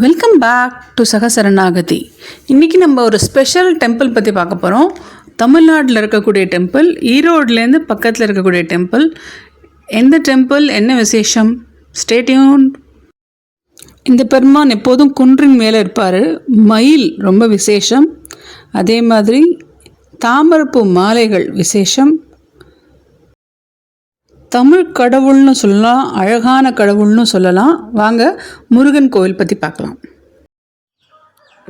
Welcome back to சகசரணாகதி இன்றைக்கி நம்ம ஒரு ஸ்பெஷல் டெம்பிள் பற்றி பார்க்க போகிறோம் தமிழ்நாட்டில் இருக்கக்கூடிய டெம்பிள் ஈரோட்லேருந்து பக்கத்தில் இருக்கக்கூடிய டெம்பிள் எந்த டெம்பிள் என்ன விசேஷம்? ஸ்டேட்யூன் இந்த பெருமான் எப்போதும் குன்றின் மேலே இருப்பார். மயில் ரொம்ப விசேஷம். அதே மாதிரி தாமரப்பூ மாலைகள் விசேஷம். தமிழ் கடவுள்னு சொல்லலாம் அழகான கடவுள்னு சொல்லலாம். வாங்க முருகன் கோவில் பற்றி பார்க்கலாம்.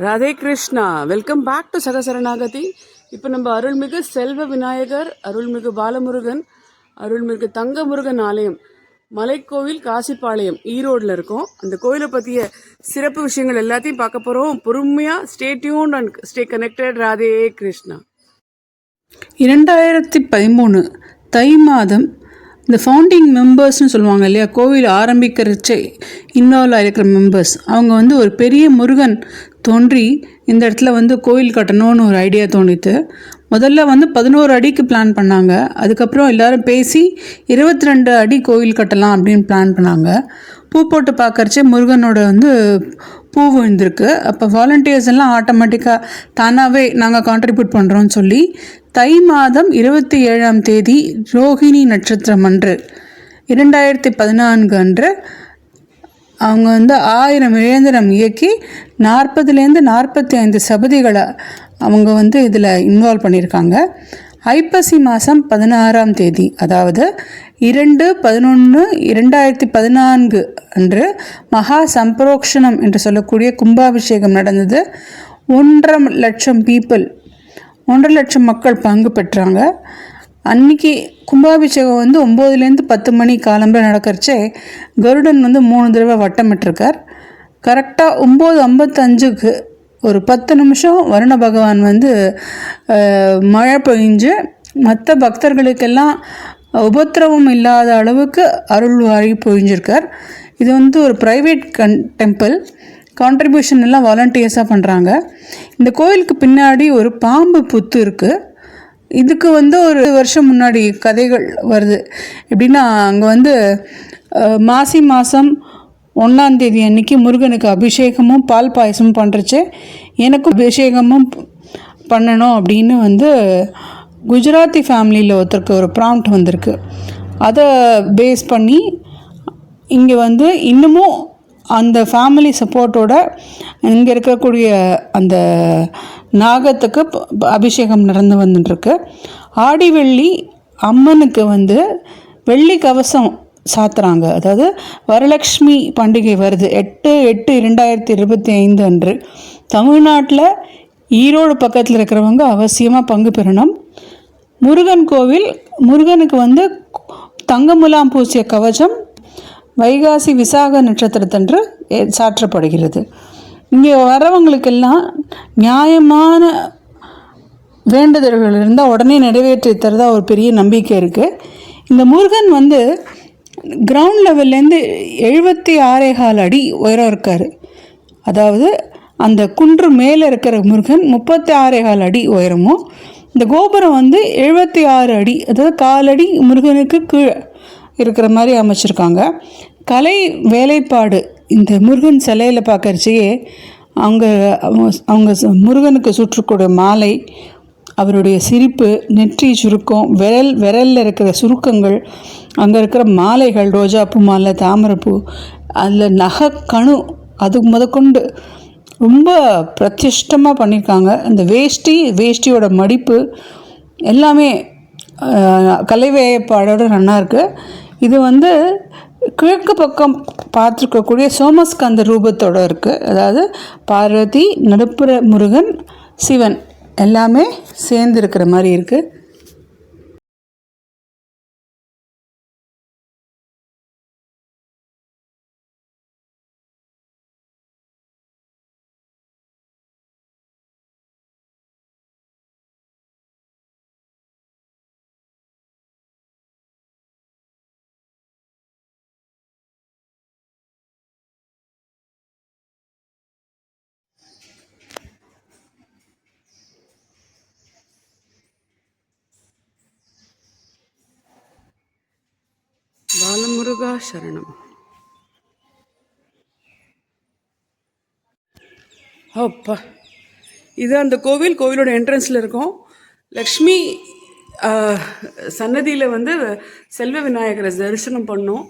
Radhe Krishna welcome back to சகசரணாகதி இப்போ நம்ம அருள்மிகு செல்வ விநாயகர் அருள்மிகு பாலமுருகன் அருள்மிகு தங்க முருகன் ஆலயம் மலைக்கோவில் காசிப்பாளையம் ஈரோடில் இருக்கோம். அந்த கோயிலை பற்றிய சிறப்பு விஷயங்கள் எல்லாத்தையும் பார்க்க போகிறோம் பொறுமையாக stay tuned and stay connected Radhe Krishna. இரண்டாயிரத்தி பதிமூணு தை மாதம் இந்த ஃபவுண்டிங் மெம்பர்ஸ்னு சொல்லுவாங்க இல்லையா? கோவில் ஆரம்பிக்கிறச்சே இன்வால்வ் ஆகிருக்கிற மெம்பர்ஸ் அவங்க வந்து ஒரு பெரிய முருகன் தோன்றி இந்த இடத்துல வந்து கோயில் கட்டணும்னு ஒரு ஐடியா தோணித்து முதல்ல வந்து பதினோரு அடிக்கு பிளான் பண்ணாங்க. அதுக்கப்புறம் எல்லாரும் பேசி இருபத்தி ரெண்டு அடி கோயில் கட்டலாம் அப்படின்னு பிளான் பண்ணாங்க. பூ போட்டு பார்க்கறச்சே முருகனோட வந்து பூ விழுந்திருக்கு. அப்போ வாலண்டியர்ஸ் எல்லாம் ஆட்டோமேட்டிக்காக தானாகவே நாங்கள் கான்ட்ரிபியூட் பண்ணுறோன்னு சொல்லி தை மாதம் இருபத்தி ஏழாம் தேதி ரோஹிணி நட்சத்திரம் அன்று இரண்டாயிரத்தி பதினான்கு அன்று அவங்க வந்து ஆயிரம் இயந்திரம் இயக்கி நாற்பதுலேருந்து நாற்பத்தி ஐந்து சபதிகளை அவங்க வந்து இதில் இன்வால்வ் பண்ணியிருக்காங்க. ஐப்பசி மாதம் பதினாறாம் தேதி அதாவது இரண்டு பதினொன்று இரண்டாயிரத்தி பதினான்கு அன்று மகா சம்பரோக்ஷணம் என்று சொல்லக்கூடிய கும்பாபிஷேகம் நடந்தது. ஒன்றரை லட்சம் பீப்புள் ஒன்றரை லட்சம் மக்கள் பங்கு பெற்றாங்க. அன்னைக்கு கும்பாபிஷேகம் வந்து ஒம்போதுலேருந்து பத்து மணி காலம்பரை நடக்கிறச்சே கருடன் வந்து மூணு தடவை வட்டமிட்டிருக்கார். கரெக்டாக ஒம்பது ஐம்பத்தஞ்சுக்கு ஒரு பத்து நிமிஷம் வருண பகவான் வந்து மழை பெய்ஞ்சு மற்ற பக்தர்களுக்கெல்லாம் உபத்திரவம் இல்லாத அளவுக்கு அருள் வாரி பொழிஞ்சிருக்கார் இது வந்து ஒரு ப்ரைவேட் கன் டெம்பிள் கான்ட்ரிபியூஷன் எல்லாம் வாலண்டியர்ஸாக பண்ணுறாங்க இந்த கோயிலுக்கு பின்னாடி ஒரு பாம்பு புத்து இருக்குது இதுக்கு வந்து ஒரு வருஷம் முன்னாடி கதைகள் வருது. எப்படின்னா அங்கே வந்து மாசி மாதம் ஒன்றாந்தேதி அன்னைக்கு முருகனுக்கு அபிஷேகமும் பால் பாயசமும் பண்ணுறச்சு எனக்கும் அபிஷேகமும் பண்ணணும் அப்படின்னு வந்து குஜராத்தி ஃபேமிலியில் ஒருத்தருக்கு ஒரு ப்ராம்ப்ட் வந்திருக்கு. அதை பேஸ் பண்ணி இங்கே வந்து இன்னமும் அந்த ஃபேமிலி சப்போர்ட்டோட இங்கே இருக்கக்கூடிய அந்த நாகத்துக்கு ப- ப- அபிஷேகம் நடந்து வந்துட்டுருக்கு. ஆடி வெள்ளி அம்மனுக்கு வந்து வெள்ளி கவசம் சாத்துறாங்க. அதாவது வரலக்ஷ்மி பண்டிகை வருது. எட்டு எட்டு இரண்டாயிரத்தி இருபத்தி ஐந்து அன்று. தமிழ்நாட்டில் ஈரோடு பக்கத்தில் இருக்கிறவங்க அவசியமாக பங்கு பெறணும். முருகன் கோவில் முருகனுக்கு வந்து தங்கமுலாம் பூசிய கவச்சம் வைகாசி விசாக நட்சத்திரத்தன்று சாற்றப்படுகிறது. இங்கே வரவங்களுக்கெல்லாம் நியாயமான வேண்டுதல்கள் இருந்தால் உடனே நிறைவேற்றி தரதா ஒரு பெரிய நம்பிக்கை இருக்குது இந்த முருகன் வந்து கிரவுண்ட் லெவல்லேருந்து எழுபத்தி ஆறே கால் அடி உயரம் இருக்கார். அதாவது அந்த குன்று மேலே இருக்கிற முருகன் முப்பத்தி ஆறே கால் அடி உயரமும் இந்த கோபுரம் வந்து எழுபத்தி ஆறு அடி அதாவது காலடி முருகனுக்கு கீழே இருக்கிற மாதிரி அமைச்சிருக்காங்க. கலை வேலைப்பாடு இந்த முருகன் சிலையில் பார்க்கறச்சியே அவங்க அவங்க- அவங்க முருகனுக்கு சுற்றக்கூடிய மாலை அவருடைய சிரிப்பு நெற்றி சுருக்கம் விரல் விரலில் இருக்கிற சுருக்கங்கள் அங்கே இருக்கிற மாலைகள் ரோஜாப்பூ மாலை தாமரைப்பூ அதில் நகை கணு அது முதற்கொண்டு ரொம்ப பிரதிஷ்டமாக பண்ணியிருக்காங்க அந்த வேஷ்டி வேஷ்டியோட மடிப்பு எல்லாமே அஹ், கலை வேயப்பாடோட நல்லா இது வந்து கிழக்கு பக்கம் பார்த்துருக்கக்கூடிய சோமஸ்கந்த ரூபத்தோட இருக்குது அதாவது பார்வதி நடுப்புற முருகன் சிவன். எல்லாமே சேர்ந்து இருக்கிற மாதிரி இருக்குது பாலமுருகா சரணம் அப்பா. இது அந்த கோவில் கோவிலோட என்ட்ரன்ஸில் இருக்கும். லக்ஷ்மி சன்னதியில் வந்து செல்வ விநாயகரை தரிசனம் பண்ணோம்.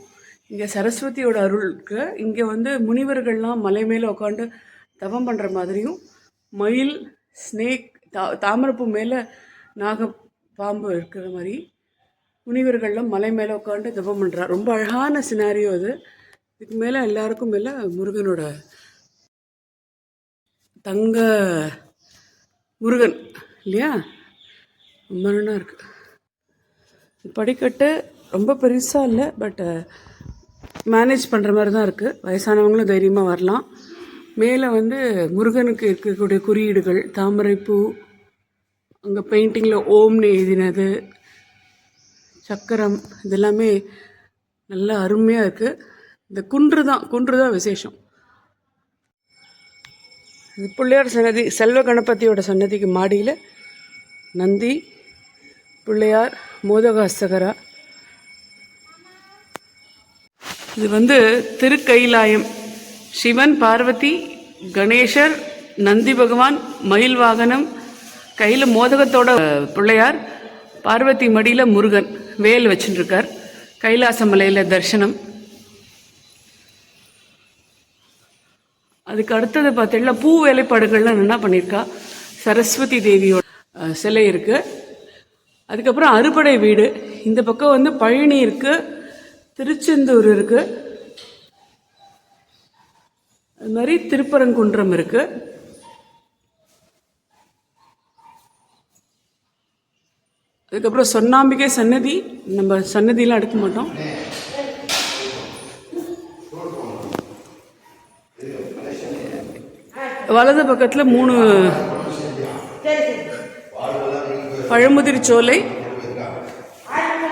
இங்கே சரஸ்வதியோட அருளுக்கு இங்கே வந்து முனிவர்கள்லாம் மலை மேலே உட்காந்து தவம் பண்ணுற மாதிரியும் மயில் ஸ்னேக் தா தாமரைப்பூ மேலே நாக பாம்பு இருக்கிற மாதிரி. முனிவர்கள்லாம் மலை மேலே உட்காந்து தவம் பண்ணுறா ரொம்ப அழகான சினாரியோ அது. இதுக்கு மேலே எல்லாருக்கும் மேலே முருகனோட தங்க முருகன் இல்லையா? ரொம்ப இருக்குது இருக்கு. படிக்கட்டு ரொம்ப பெருசாக இல்லை பட் மேனேஜ் பண்ணுற மாதிரி தான் இருக்குது வயசானவங்களும் தைரியமாக வரலாம். மேலே வந்து முருகனுக்கு இருக்கக்கூடிய குறியீடுகள் தாமரைப்பூ அங்கே பெயிண்டிங்கில் ஓம்னு எழுதினது சக்கரம் இதெல்லாமே நல்லா அருமையாக இருக்குது இந்த குன்று தான் குன்று தான் விசேஷம். இது பிள்ளையார் சன்னதி செல்வ கணபதியோட சன்னதிக்கு மாடியில் நந்தி பிள்ளையார் மோதகாஸ்தகரா. இது வந்து திருக்கைலாயம். சிவன் பார்வதி கணேசர் நந்தி பகவான் மயில் வாகனம் கையில் மோதகத்தோட பிள்ளையார் பார்வதி மடியில் முருகன். வேல் வச்சுட்டுருக்கார் கைலாச மலையில் தரிசனம். அதுக்கு அடுத்தது பார்த்தீங்கன்னா பூ வேலைப்பாடுகள்லாம் என்ன பண்ணியிருக்கா சரஸ்வதி தேவியோட சிலை இருக்குது அதுக்கப்புறம் அறுபடை வீடு. இந்த பக்கம் வந்து பழனி இருக்குது திருச்செந்தூர் இருக்குது அது மாதிரி திருப்பரங்குன்றம் இருக்குது அதுக்கப்புறம் சொன்னாம்பிகை சன்னதி நம்ம சன்னதியெலாம் எடுக்க மாட்டோம். வலது பக்கத்தில் மூணு பழமுதிர் சோலை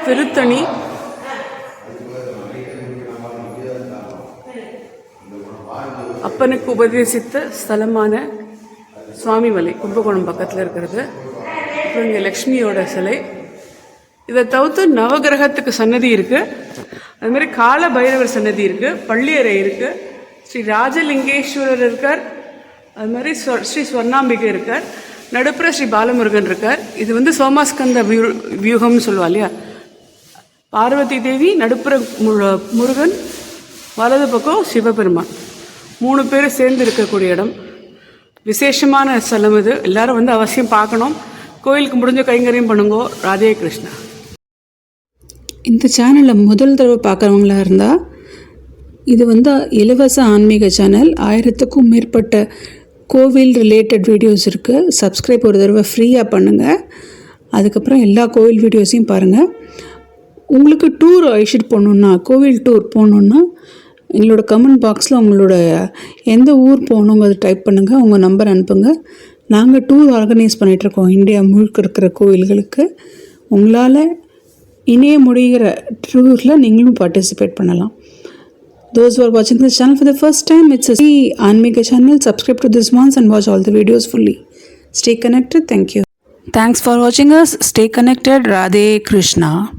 திருத்தணி அப்பனுக்கு உபதேசித்த ஸ்தலமான சுவாமிமலை கும்பகோணம் பக்கத்தில் இருக்கிறது. அப்புறம் இங்கே லக்ஷ்மியோட சிலை. இதை தவிர்த்து நவகிரகத்துக்கு சன்னதி இருக்கு. அது மாதிரி கால பைரவர் சன்னதி இருக்கு. பள்ளியறை இருக்குது ஸ்ரீ ராஜலிங்கேஸ்வரர் இருக்கார். அது மாதிரி ஸ்ரீ ஸ்வர்ணாம்பிகை இருக்கார். நடுப்புற ஸ்ரீ பாலமுருகன் இருக்கார். இது வந்து சோமாஸ்கந்த வியூ வியூகம்னு சொல்லுவா இல்லையா? பார்வதி தேவி நடுப்புற மு- முருகன் வலது பக்கம் சிவபெருமான். மூணு பேர் சேர்ந்து இருக்கக்கூடிய இடம். விசேஷமான ஸ்தலம் இது. எல்லாரும் வந்து அவசியம் பார்க்கணும். கோயிலுக்கு முடிஞ்ச கைங்கரியம் பண்ணுங்கோ. ராதே கிருஷ்ணா. இந்த சேனலை முதல் தடவை பார்க்குறவங்களா இருந்தால் இது வந்து இலவச ஆன்மீக சேனல் ஆயிரத்துக்கும் மேற்பட்ட கோவில் ரிலேட்டட் வீடியோஸ் இருக்குது சப்ஸ்கிரைப் ஒரு தடவை ஃப்ரீயாக பண்ணுங்கள் அதுக்கப்புறம் எல்லா கோவில் வீடியோஸையும் பாருங்கள் உங்களுக்கு டூர் ஐஷிட் போகணுன்னா கோவில் டூர் போகணுன்னா எங்களோட கமெண்ட் பாக்ஸில் உங்களோட எந்த ஊர் போகணுங்கிறத டைப் பண்ணுங்கள் உங்கள் நம்பர் அனுப்புங்க. நாங்கள் டூர் ஆர்கனைஸ் பண்ணிகிட்ருக்கோம் இந்தியா முழுக்க இருக்கிற கோவில்களுக்கு உங்களால் இணைய முடிகிற டூரில் நீங்களும் பார்ட்டிசிபேட் பண்ணலாம் those who are watching this channel for the first time it's a free Anmika channel subscribe to this once and watch all the videos fully stay connected thank you Thanks for watching us. Stay connected. Radhe Krishna.